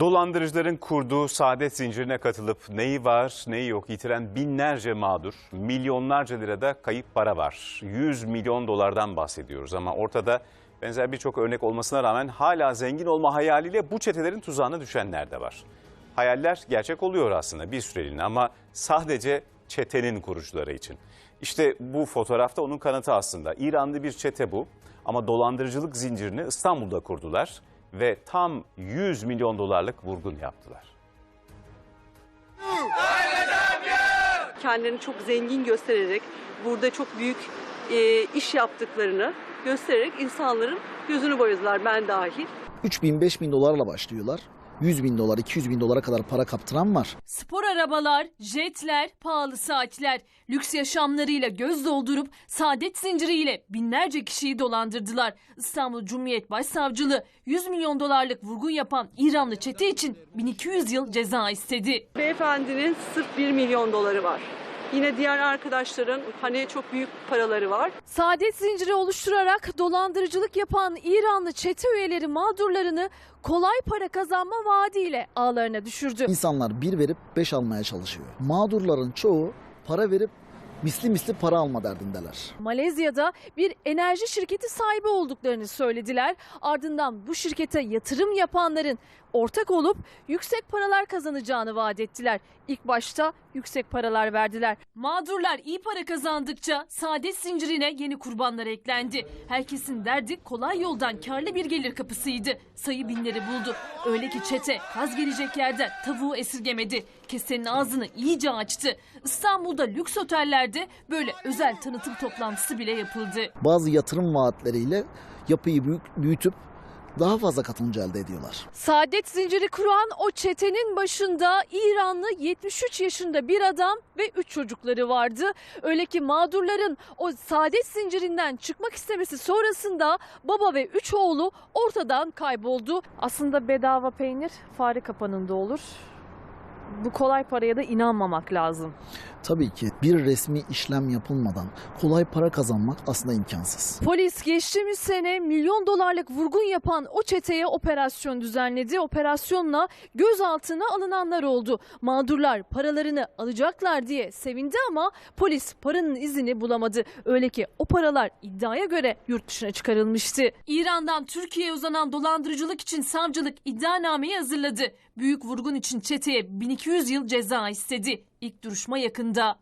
Dolandırıcıların kurduğu saadet zincirine katılıp neyi var neyi yok yitiren binlerce mağdur, milyonlarca lirada kayıp para var. 100 milyon dolardan bahsediyoruz ama ortada benzer birçok örnek olmasına rağmen hala zengin olma hayaliyle bu çetelerin tuzağına düşenler de var. Hayaller gerçek oluyor aslında bir süreliğine ama sadece çetenin kurucuları için. İşte bu fotoğrafta onun kanıtı aslında. İranlı bir çete bu ama dolandırıcılık zincirini İstanbul'da kurdular ve tam 100 milyon dolarlık vurgun yaptılar. kendilerini çok zengin göstererek burada çok büyük e, iş yaptıklarını göstererek insanların gözünü boyadılar ben dahil. 3 bin 5 bin dolarla başlıyorlar. 100 bin dolar 200 bin dolara kadar para kaptıran var. Spor arabalar, jetler, pahalı saatler, lüks yaşamlarıyla göz doldurup saadet zinciriyle binlerce kişiyi dolandırdılar. İstanbul Cumhuriyet Başsavcılığı 100 milyon dolarlık vurgun yapan İranlı çete için 1200 yıl ceza istedi. Beyefendinin sırf 1 milyon doları var. Yine diğer arkadaşların hani çok büyük paraları var. Saadet zinciri oluşturarak dolandırıcılık yapan İranlı çete üyeleri mağdurlarını kolay para kazanma vaadiyle ağlarına düşürdü. İnsanlar bir verip 5 almaya çalışıyor. Mağdurların çoğu para verip misli misli para alma derdindeler. Malezya'da bir enerji şirketi sahibi olduklarını söylediler. Ardından bu şirkete yatırım yapanların ortak olup yüksek paralar kazanacağını vaat ettiler. İlk başta yüksek paralar verdiler. Mağdurlar iyi para kazandıkça saadet zincirine yeni kurbanlar eklendi. Herkesin derdi kolay yoldan karlı bir gelir kapısıydı. Sayı binleri buldu. Öyle ki çete kaz gelecek yerden tavuğu esirgemedi. Kesenin ağzını iyice açtı. İstanbul'da lüks otellerde böyle özel tanıtım toplantısı bile yapıldı. Bazı yatırım vaatleriyle yapıyı büyütüp daha fazla katılımcı elde ediyorlar. Saadet zinciri kuran o çetenin başında İranlı 73 yaşında bir adam ve 3 çocukları vardı. Öyle ki mağdurların o saadet zincirinden çıkmak istemesi sonrasında baba ve 3 oğlu ortadan kayboldu. Aslında bedava peynir fare kapanında olur. Bu kolay paraya da inanmamak lazım. Tabii ki bir resmi işlem yapılmadan kolay para kazanmak aslında imkansız. Polis geçtiğimiz sene milyon dolarlık vurgun yapan o çeteye operasyon düzenledi. Operasyonla gözaltına alınanlar oldu. Mağdurlar paralarını alacaklar diye sevindi ama polis paranın izini bulamadı. Öyle ki o paralar iddiaya göre yurt dışına çıkarılmıştı. İran'dan Türkiye'ye uzanan dolandırıcılık için savcılık iddianameyi hazırladı. Büyük vurgun için çeteye 1200 yıl ceza istedi. İlk duruşma yakında.